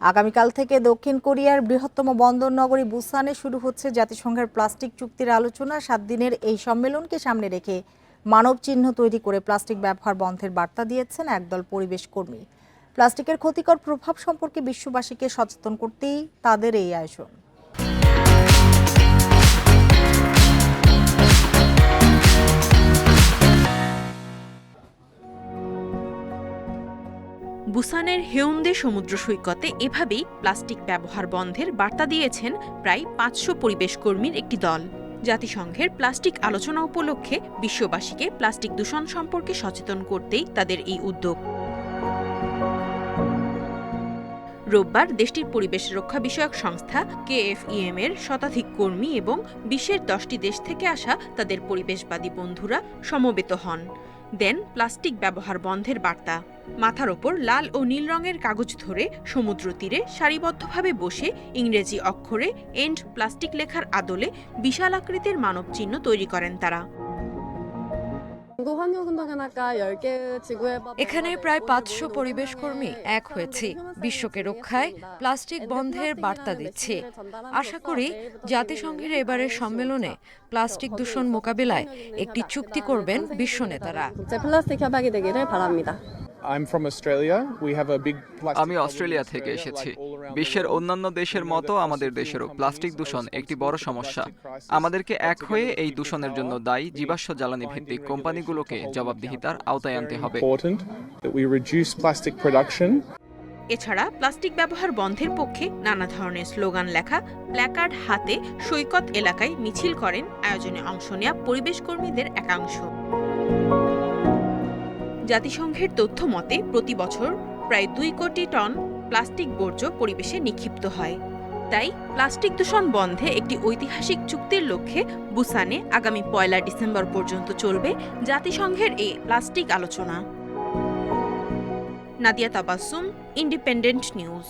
আগামীকাল থেকে দক্ষিণ কোরিয়ার বৃহত্তম বন্দর নগরী বুসানে শুরু হচ্ছে জাতিসংঘের প্লাস্টিক চুক্তির আলোচনা। সাত দিনের এই সম্মেলনকে সামনে রেখে মানব চিহ্ন তৈরি করে প্লাস্টিক ব্যবহার বন্ধের বার্তা দিয়েছেন একদল পরিবেশ কর্মী। প্লাস্টিকের ক্ষতিকর প্রভাব সম্পর্কে বিশ্ববাসীকে সচেতন করতেই তাদের এই আয়োজন। বুসানের হেউন্দে সমুদ্র সৈকতে এভাবেই প্লাস্টিক ব্যবহার বন্ধের বার্তা দিয়েছেন প্রায় পাঁচশো পরিবেশ কর্মীর একটি দল। জাতিসংঘের প্লাস্টিক আলোচনা উপলক্ষে বিশ্ববাসীকে প্লাস্টিক দূষণ সম্পর্কে সচেতন করতেই তাদের এই উদ্যোগ। রোববার দেশটির পরিবেশ রক্ষা বিষয়ক সংস্থা কেএফইএম এর শতাধিক কর্মী এবং বিশ্বের দশটি দেশ থেকে আসা তাদের পরিবেশবাদী বন্ধুরা সমবেত হন। দেন প্লাস্টিক ব্যবহার বন্ধের বার্তা। মাথার ওপর লাল ও নীল রঙের কাগজ ধরে সমুদ্র তীরে সারিবদ্ধভাবে বসে ইংরেজি অক্ষরে এন্ড প্লাস্টিক লেখার আদলে বিশাল আকৃতির মানব চিহ্ন তৈরি করেন তারা। এখানে প্রায় পাঁচশো পরিবেশ কর্মী এক হয়েছি। বিশ্বকে রক্ষায় প্লাস্টিক বন্ধের বার্তা দিচ্ছি। আশা করি জাতিসংঘের এবারের সম্মেলনে প্লাস্টিক দূষণ মোকাবিলায় একটি চুক্তি করবেন বিশ্ব নেতারা। আমি অস্ট্রেলিয়া থেকে এসেছি। বিশ্বের অন্যান্য দেশের মতো আমাদের দেশেরও প্লাস্টিক দূষণ একটি বড় সমস্যা। আমাদেরকে এক হয়ে এই দূষণের জন্য দায়ী জীবাশ্ম জ্বালানি ভিত্তিক কোম্পানিগুলোকে জবাবদিহিতার আওতায় আনতে হবে। এছাড়া প্লাস্টিক ব্যবহার বন্ধের পক্ষে নানা ধরনের স্লোগান লেখা প্ল্যাকার্ড হাতে সৈকত এলাকায় মিছিল করেন। আয়োজনে অংশ নিয়ে পরিবেশ কর্মীদের একাংশ। জাতিসংঘের তথ্য মতে, প্রতি বছর প্রায় দুই কোটি টন প্লাস্টিক বর্জ্য পরিবেশে নিক্ষিপ্ত হয়। তাই প্লাস্টিক দূষণ বন্ধে একটি ঐতিহাসিক চুক্তির লক্ষ্যে বুসানে আগামী পয়লা ডিসেম্বর পর্যন্ত চলবে জাতিসংঘের এই প্লাস্টিক আলোচনা। Nadia Tabassum, independent news.